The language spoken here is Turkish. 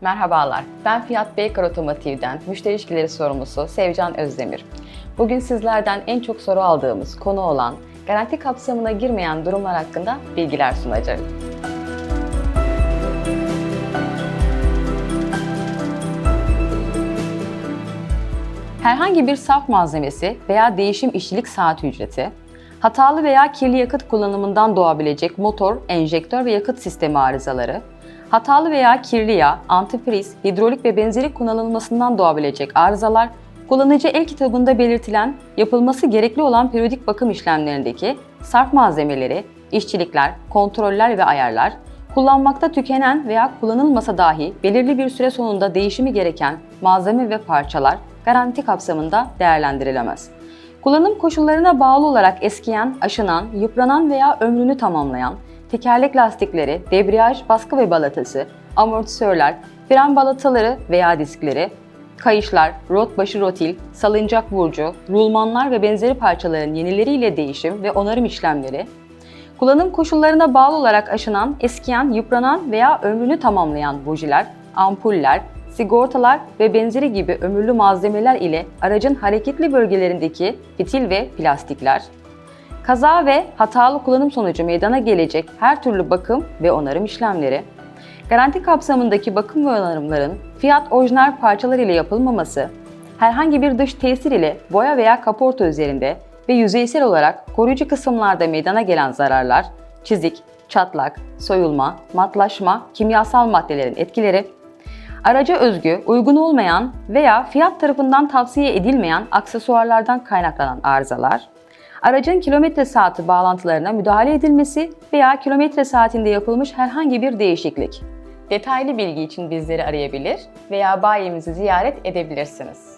Merhabalar, ben Fiyat Baker Otomotiv'den müşteri ilişkileri sorumlusu Sevcan Özdemir. Bugün sizlerden en çok soru aldığımız konu olan garanti kapsamına girmeyen durumlar hakkında bilgiler sunacağım. Herhangi bir saf malzemesi veya değişim işçilik saat ücreti, hatalı veya kirli yakıt kullanımından doğabilecek motor, enjektör ve yakıt sistemi arızaları, hatalı veya kirli yağ, antifriz, hidrolik ve benzeri kullanılmasından doğabilecek arızalar, kullanıcı el kitabında belirtilen yapılması gerekli olan periyodik bakım işlemlerindeki sarf malzemeleri, işçilikler, kontroller ve ayarlar, kullanmakta tükenen veya kullanılmasa dahi belirli bir süre sonunda değişimi gereken malzeme ve parçalar garanti kapsamında değerlendirilemez. Kullanım koşullarına bağlı olarak eskiyen, aşınan, yıpranan veya ömrünü tamamlayan, tekerlek lastikleri, debriyaj, baskı ve balatası, amortisörler, fren balataları veya diskleri, kayışlar, rot başı rotil, salıncak burcu, rulmanlar ve benzeri parçaların yenileriyle değişim ve onarım işlemleri, kullanım koşullarına bağlı olarak aşınan, eskiyen, yıpranan veya ömrünü tamamlayan bujiler, ampuller, sigortalar ve benzeri gibi ömürlü malzemeler ile aracın hareketli bölgelerindeki fitil ve plastikler, kaza ve hatalı kullanım sonucu meydana gelecek her türlü bakım ve onarım işlemleri, garanti kapsamındaki bakım ve onarımların fiyat orijinal parçalar ile yapılmaması, herhangi bir dış tesir ile boya veya kaporta üzerinde ve yüzeysel olarak koruyucu kısımlarda meydana gelen zararlar, çizik, çatlak, soyulma, matlaşma, kimyasal maddelerin etkileri, araca özgü, uygun olmayan veya fiyat tarafından tavsiye edilmeyen aksesuarlardan kaynaklanan arızalar, aracın kilometre saati bağlantılarına müdahale edilmesi veya kilometre saatinde yapılmış herhangi bir değişiklik. Detaylı bilgi için bizleri arayabilir veya bayimizi ziyaret edebilirsiniz.